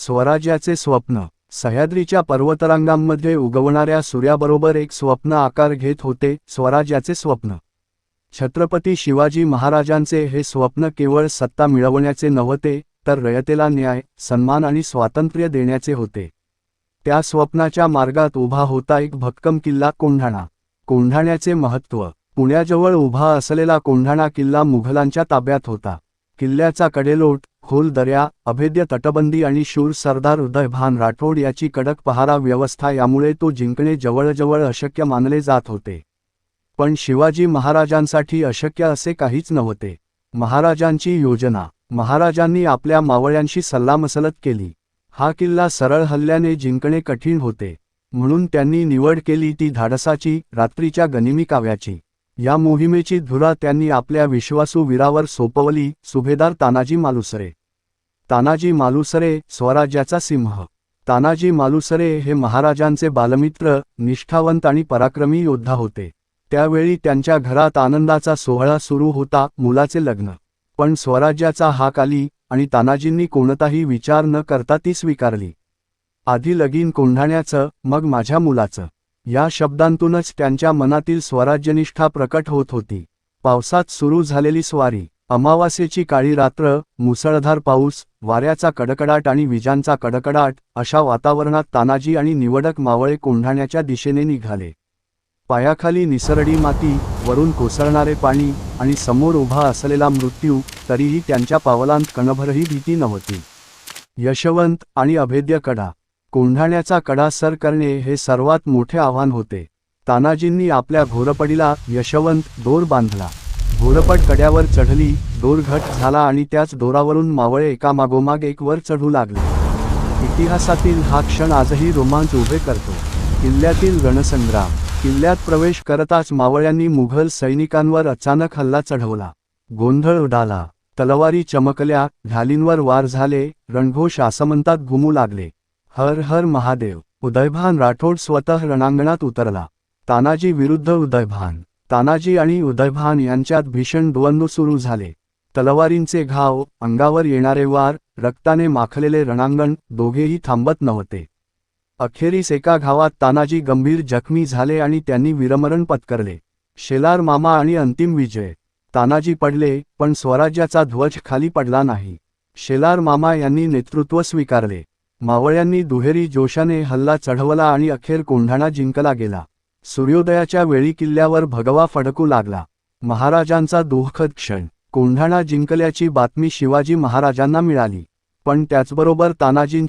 स्वराज्याचे स्वप्न. सह्याद्रीच्या पर्वतरांगांमध्ये उगवणाऱ्या सूर्याबरोबर एक स्वप्न आकार घेत होते स्वराज्याचे स्वप्न. छत्रपती शिवाजी महाराजांचे हे स्वप्न केवळ सत्ता मिळवण्याचे नव्हते तर रयतेला न्याय सन्मान आणि स्वातंत्र्य देण्याचे होते. त्या स्वप्नाच्या मार्गात उभा होता एक भक्कम किल्ला कोंढाणा. कोंढाण्याचे महत्त्व. पुण्याजवळ उभा असलेला कोंढाणा किल्ला मुघलांच्या ताब्यात होता. किल्ल्याचा कडेलोट खोल दर्या अभेद्य तटबंदी आणि शूर सरदार उदयभान राठोड याची कडक पहारा व्यवस्था यामुळे तो जिंकणे जवळजवळ अशक्य मानले जात होते. पण शिवाजी महाराजांसाठी अशक्य असे काहीच नव्हते. महाराजांची योजना महाराजांनी आपल्या मावळ्यांशी सल्लामसलत केली. हा किल्ला सरळ हल्ल्याने जिंकणे कठीण होते. म्हणून त्यांनी निवड केली ती धाडसाची रात्रीच्या गनिमी काव्याची. या मोहिमेची धुरा त्यांनी आपल्या विश्वासू वीरावर सोपवली सुभेदार तानाजी मालुसरे. तानाजी मालुसरे स्वराज्याचा सिंह. तानाजी मालुसरे हे महाराजांचे बालमित्र निष्ठावंत आणि पराक्रमी योद्धा होते. त्यावेळी त्यांच्या घरात आनंदाचा सोहळा सुरू होता मुलाचे लग्न. पण स्वराज्याचा हाक आली आणि तानाजींनी कोणताही विचार न करता ती स्वीकारली. आधी लगीन कोंढाण्याचं मग माझ्या मुलाचं. या शब्दांतूनच त्यांच्या मनातील स्वराज्यनिष्ठा प्रकट होत होती. पावसात सुरू झालेली स्वारी अमावास्येची काळी रात्र मुसळधार पाऊस वाऱ्याचा कडकडाट आणि विजांचा कडकडाट अशा वातावरणात तानाजी आणि निवडक मावळे कोंढाण्याच्या दिशेने निघाले. पायाखाली निसरडी माती वरून कोसळणारे पाणी आणि समोर उभा असलेला मृत्यू तरीही त्यांच्या पावलांत कणभरही भीती नव्हती. यशवंत आणि अभेद्य कडा कोंढाण्याचा कडा सर करणे हे सर्वात मोठे आव्हान होते. तानाजींनी आपल्या घोरपडीला यशवंत दोर बांधला. घोरपड कड्यावर चढली दोर घट झाला आणि त्याच दोरावरून मावळे एकामागोमाग एक वर चढू लागले. इतिहासातील हा क्षण आजही रोमांच उभे करतो. किल्ल्यातील रणसंग्राम किल्ल्यात प्रवेश करताच मावळ्यांनी मुघल सैनिकांवर अचानक हल्ला चढवला. गोंधळ उडाला. तलवारी चमकल्या ढालींवर वार झाले रणघोष आसमंतात घुमू लागले. हर हर महादेव उदयभान राठोड स्वतः रणांगणात उतरला. तानाजी विरुद्ध उदयभान तानाजी आणि उदयभान यांच्यात भीषण द्वंद्व सुरू झाले. तलवारींचे घाव अंगावर येणारे वार रक्ताने माखलेले रणांगण दोघेही थांबत नव्हते. अखेरीस एका घावात तानाजी गंभीर जखमी झाले आणि त्यांनी विरमरण पत्करले. शेलार मामा आणि अंतिम विजय. तानाजी पडले पण स्वराज्याचा ध्वज खाली पडला नाही. शेलार मामा यांनी नेतृत्व स्वीकारले. मावळ्यांनी दुहेरी जोशाने हल्ला चढवला आणि अखेर कोंढाणा जिंकला गेला. सूर्योदयाच्या वेळी किल्ल्यावर भगवा फडकू लागला. महाराजांचा दुःखद क्षण. कोंढाणा जिंकल्याची बातमी शिवाजी महाराजांना मिळाली. पण त्याचबरोबर तानाजींची